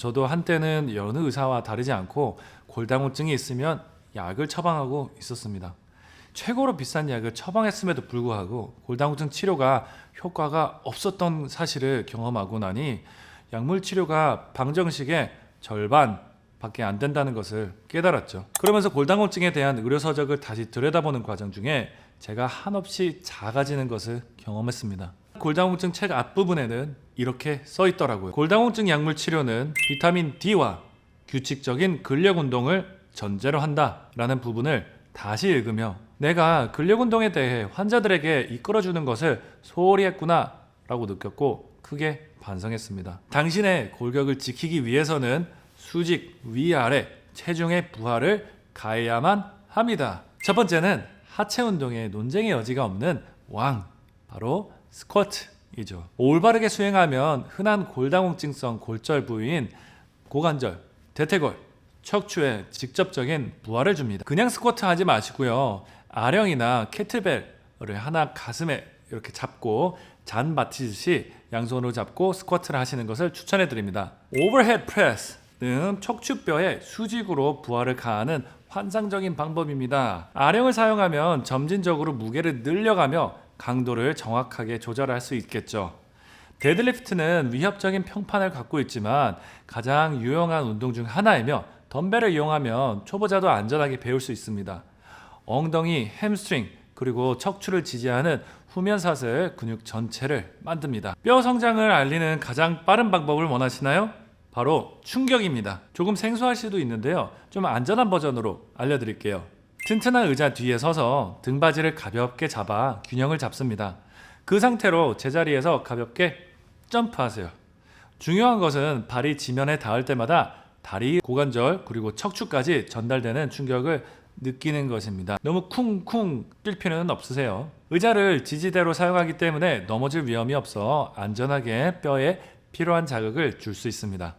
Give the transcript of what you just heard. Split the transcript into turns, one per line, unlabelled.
저도 한때는 여느 의사와 다르지 않고 골다공증이 있으면 약을 처방하고 있었습니다. 최고로 비싼 약을 처방했음에도 불구하고 골다공증 치료가 효과가 없었던 사실을 경험하고 나니 약물 치료가 방정식의 절반밖에 안 된다는 것을 깨달았죠. 그러면서 골다공증에 대한 의료 서적을 다시 들여다보는 과정 중에 제가 한없이 작아지는 것을 경험했습니다. 골다공증 책 앞부분에는 이렇게 써 있더라고요. 골다공증 약물 치료는 비타민 D와 규칙적인 근력 운동을 전제로 한다라는 부분을 다시 읽으며 내가 근력 운동에 대해 환자들에게 이끌어주는 것을 소홀히 했구나 라고 느꼈고 크게 반성했습니다. 당신의 골격을 지키기 위해서는 수직 위아래 체중의 부하를 가해야만 합니다. 첫 번째는 하체 운동에 논쟁의 여지가 없는 왕 바로 스쿼트 이죠. 올바르게 수행하면 흔한 골다공증성 골절 부위인 고관절, 대퇴골, 척추에 직접적인 부하를 줍니다. 그냥 스쿼트 하지 마시고요. 아령이나 캐틀벨을 하나 가슴에 이렇게 잡고 잔 받치듯이 양손으로 잡고 스쿼트를 하시는 것을 추천해 드립니다. 오버헤드 프레스는 척추뼈에 수직으로 부하를 가하는 환상적인 방법입니다. 아령을 사용하면 점진적으로 무게를 늘려가며 강도를 정확하게 조절할 수 있겠죠. 데드리프트는 위협적인 평판을 갖고 있지만 가장 유용한 운동 중 하나이며 덤벨을 이용하면 초보자도 안전하게 배울 수 있습니다. 엉덩이, 햄스트링, 그리고 척추를 지지하는 후면사슬 근육 전체를 만듭니다. 뼈 성장을 알리는 가장 빠른 방법을 원하시나요? 바로 충격입니다. 조금 생소할 수도 있는데요. 좀 안전한 버전으로 알려드릴게요. 튼튼한 의자 뒤에 서서 등받이를 가볍게 잡아 균형을 잡습니다. 그 상태로 제자리에서 가볍게 점프하세요. 중요한 것은 발이 지면에 닿을 때마다 다리, 고관절, 그리고 척추까지 전달되는 충격을 느끼는 것입니다. 너무 쿵쿵 뛸 필요는 없으세요. 의자를 지지대로 사용하기 때문에 넘어질 위험이 없어 안전하게 뼈에 필요한 자극을 줄 수 있습니다.